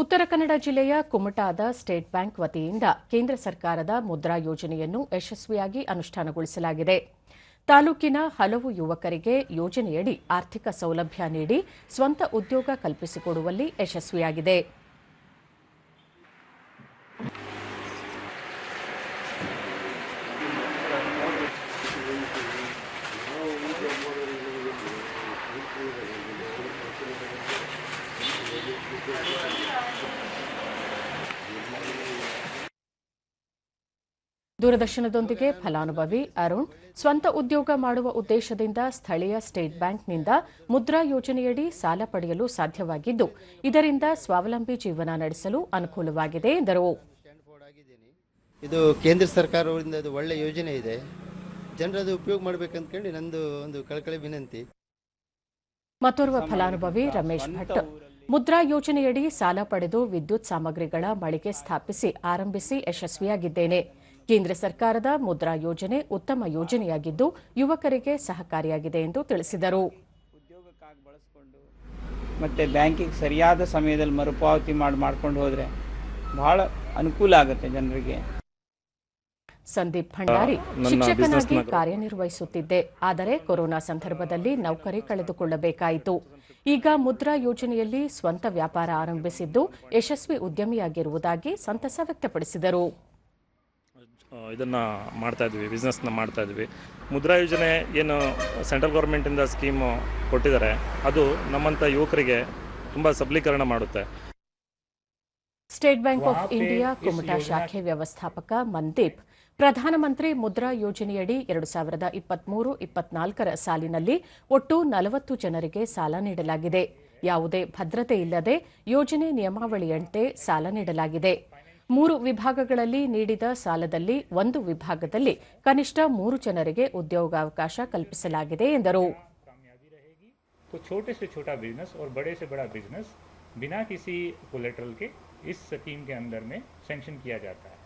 ಉತ್ತರ ಕನ್ನಡ ಜಿಲ್ಲೆಯ ಕುಮಟಾದ state bank ವತಿಯಿಂದ ಕೇಂದ್ರ ಸರ್ಕಾರದ ಮುದ್ರಾ ಯೋಜನೆಯನ್ನು ಯಶಸ್ವಿಯಾಗಿ ಅನುಷ್ಠಾನಗೊಳಿಸಲಾಗಿದೆ. ತಾಲೂಕಿನ ಹಲವು ಯುವಕರಿಗೆ ಯೋಜನೆಯಡಿ ಆರ್ಥಿಕ ಸೌಲಭ್ಯ ನೀಡಿ ಸ್ವಂತ ಉದ್ಯೋಗ ಕಲ್ಪಿಸಿಕೊಡುವಲ್ಲಿ ಯಶಸ್ವಿಯಾಗಿದೆ. ದೂರದರ್ಶನದೊಂದಿಗೆ ಫಲಾನುಭವಿ ಅರುಣ್ ಸ್ವಂತ ಉದ್ಯೋಗ ಮಾಡುವ ಉದ್ದೇಶದಿಂದ ಸ್ಥಳೀಯ ಸ್ಟೇಟ್ ಬ್ಯಾಂಕ್ನಿಂದ ಮುದ್ರಾ ಯೋಜನೆಯಡಿ ಸಾಲ ಪಡೆಯಲು ಸಾಧ್ಯವಾಗಿದ್ದು ಇದರಿಂದ ಸ್ವಾವಲಂಬಿ ಜೀವನ ನಡೆಸಲು ಅನುಕೂಲವಾಗಿದೆ ಎಂದರು. ಇದು ಕೇಂದ್ರ ಸರ್ಕಾರದಿಂದ ಅದು ಒಳ್ಳೆ ಯೋಜನೆ ಇದೆ. ಜನರದು ಉಪಯೋಗ ಮಾಡ್ಬೇಕಂತ್ಕೊಂಡು ನಂದು ಒಂದು ಕಳಕಳಿ ವಿನಂತಿ. ಮತ್ತೋರ್ವ ಫಲಾನುಭವಿ ರಮೇಶ್ ಭಟ್ ಮುದ್ರಾ ಯೋಜನೆಯಡಿ ಸಾಲ ಪಡೆದು ವಿದ್ಯುತ್ ಸಾಮಗ್ರಿಗಳ ಮಳಿಗೆ ಸ್ಥಾಪಿಸಿ ಆರಂಭಿಸಿ ಯಶಸ್ವಿಯಾಗಿದ್ದೇನೆ. ಕೇಂದ್ರ ಸರ್ಕಾರದ ಮುದ್ರಾ ಯೋಜನೆ ಉತ್ತಮ ಯೋಜನೆಯಾಗಿದ್ದು ಯುವಕರಿಗೆ ಸಹಕಾರಿಯಾಗಿದೆ ಎಂದು ತಿಳಿಸಿದರು. ಮತ್ತೆ ಬಳಸ್ಕೊಂಡು ಮತ್ತು ಬ್ಯಾಂಕಿಗೆ ಸರಿಯಾದ ಸಮಯದಲ್ಲಿ ಮರುಪಾವತಿ ಮಾಡಿ ಮಾಡ್ಕೊಂಡು ಹೋದರೆ ಬಹಳ ಅನುಕೂಲ ಆಗುತ್ತೆ ಜನರಿಗೆ. ಸಂದೀಪ್ ಭಂಡಾರಿ ಶಿಕ್ಷಕನಾಗಿ ಕಾರ್ಯನಿರ್ವಹಿಸುತ್ತಿದ್ದೆ ಆದರೆ ಕೊರೋನಾ ಸಂದರ್ಭದಲ್ಲಿ ನೌಕರಿ ಕಳೆದುಕೊಳ್ಳಬೇಕಾಯಿತು. ಈಗ ಮುದ್ರಾ ಯೋಜನೆಯಲ್ಲಿ ಸ್ವಂತ ವ್ಯಾಪಾರ ಆರಂಭಿಸಿದ್ದು ಯಶಸ್ವಿ ಉದ್ಯಮಿಯಾಗಿರುವುದಾಗಿ ಸಂತಸ ವ್ಯಕ್ತಪಡಿಸಿದರು. ಇದನ್ನು ಮಾಡ್ತಾ ಇದ್ವಿ ಬಿಸ್ನೆಸ್ನ ಮಾಡ್ತಾ ಇದ್ವಿ. ಮುದ್ರಾ ಯೋಜನೆ ಏನು ಸೆಂಟ್ರಲ್ ಗೌರ್ಮೆಂಟಿಂದ ಸ್ಕೀಮು ಕೊಟ್ಟಿದ್ದಾರೆ ಅದು ನಮ್ಮಂಥ ಯುವಕರಿಗೆ ತುಂಬ ಸಬಲೀಕರಣ ಮಾಡುತ್ತೆ. State Bank of India Kumta ಶಾಖೆ ವ್ಯವಸ್ಥಾಪಕ ಮನ್ದೀಪ್ ಪ್ರಧಾನಮಂತ್ರಿ ಮುದ್ರಾ ಯೋಜನೆಯಡಿ ಎರಡು ಸಾವಿರದ ಇಪ್ಪತ್ಮೂರು ಇಪ್ಪತ್ನಾಲ್ಕರ ಸಾಲಿನಲ್ಲಿ ಒಟ್ಟು ನಲವತ್ತು ಜನರಿಗೆ ಸಾಲ ನೀಡಲಾಗಿದೆ. ಯಾವುದೇ ಭದ್ರತೆ ಇಲ್ಲದೆ ಯೋಜನೆ ನಿಯಮಾವಳಿಯಂತೆ ಸಾಲ ನೀಡಲಾಗಿದೆ. ಮೂರು ವಿಭಾಗಗಳಲ್ಲಿ ನೀಡಿದ ಸಾಲದಲ್ಲಿ ಒಂದು ವಿಭಾಗದಲ್ಲಿ ಕನಿಷ್ಠ ಮೂರು ಜನರಿಗೆ ಉದ್ಯೋಗಾವಕಾಶ ಕಲ್ಪಿಸಲಾಗಿದೆ ಎಂದರು कामयाबी रहेगी तो छोटे से छोटा बिजनेस और बड़े से बड़ा बिजनेस बिना किसी कोलेट्रल के इस स्कीम के अंदर में सेंक्शन किया जाता है